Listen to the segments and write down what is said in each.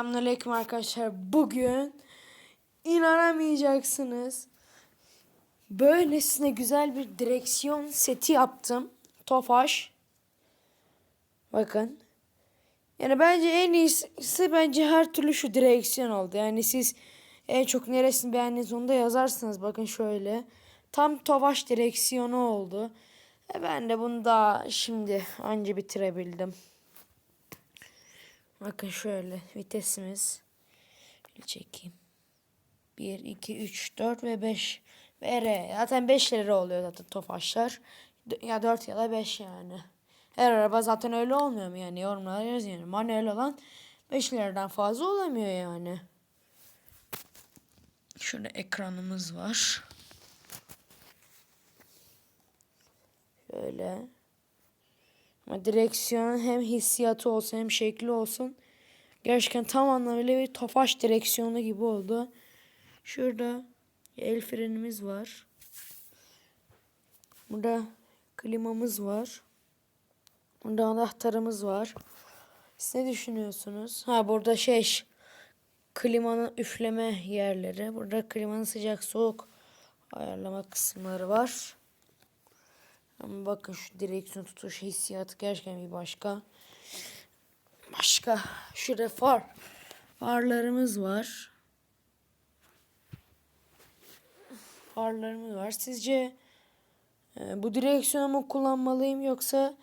Selamünaleyküm arkadaşlar. Bugün inanamayacaksınız. Böylesine güzel bir direksiyon seti yaptım. Tofaş. Bakın. Yani bence en iyisi bence her türlü şu direksiyon oldu. Yani siz en çok neresini beğendiniz onu da yazarsınız. Bakın şöyle. Tam Tofaş direksiyonu oldu. E ben de bunu da şimdi anca bitirebildim. Bakın şöyle vitesimiz. Şöyle çekeyim. 1, 2, 3, 4 ve 5. Ve R. Zaten 5 lira oluyor zaten Tofaşlar. Ya 4 ya da 5 yani. Her araba zaten öyle olmuyor mu yani yorumlara yazın yani. Manuel olan 5 liradan fazla olamıyor yani. Şöyle ekranımız var. Şöyle. Direksiyonun hem hissiyatı olsun hem şekli olsun. Gerçekten tam anlamıyla bir tofaş direksiyonu gibi oldu. Şurada el frenimiz var. Burada klimamız var. Burada anahtarımız var. Siz ne düşünüyorsunuz? Ha burada şey klimanın üfleme yerleri. Burada klimanın sıcak soğuk ayarlama kısımları var. Ama bakın şu direksiyon tutuş hissiyatı gerçekten bir başka. Başka. Şurada far. Farlarımız var. Farlarımız var. Sizce e, bu direksiyonu mu kullanmalıyım yoksa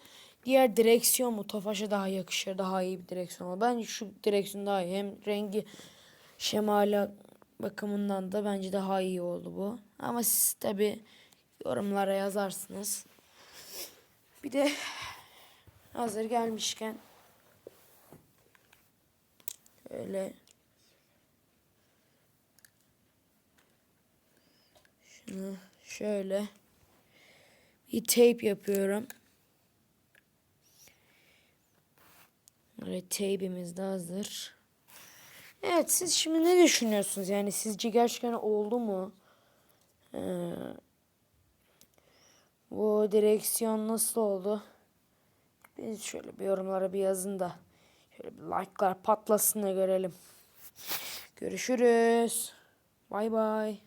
diğer direksiyon mu Tofaş'a daha yakışır, daha iyi bir direksiyon mu? Bence şu direksiyon daha iyi. Hem rengi şemali bakımından da bence daha iyi oldu bu. Ama siz tabi yorumlara yazarsınız. Bir de hazır gelmişken şöyle şunu şöyle bir tape yapıyorum. Böyle tape'imiz de hazır. Evet siz şimdi ne düşünüyorsunuz? Yani sizce gerçekten oldu mu? Ee, bu direksiyon nasıl oldu? Biz şöyle bir yorumlara bir yazın da şöyle bir like'lar patlasın da görelim. Görüşürüz. Bay bay.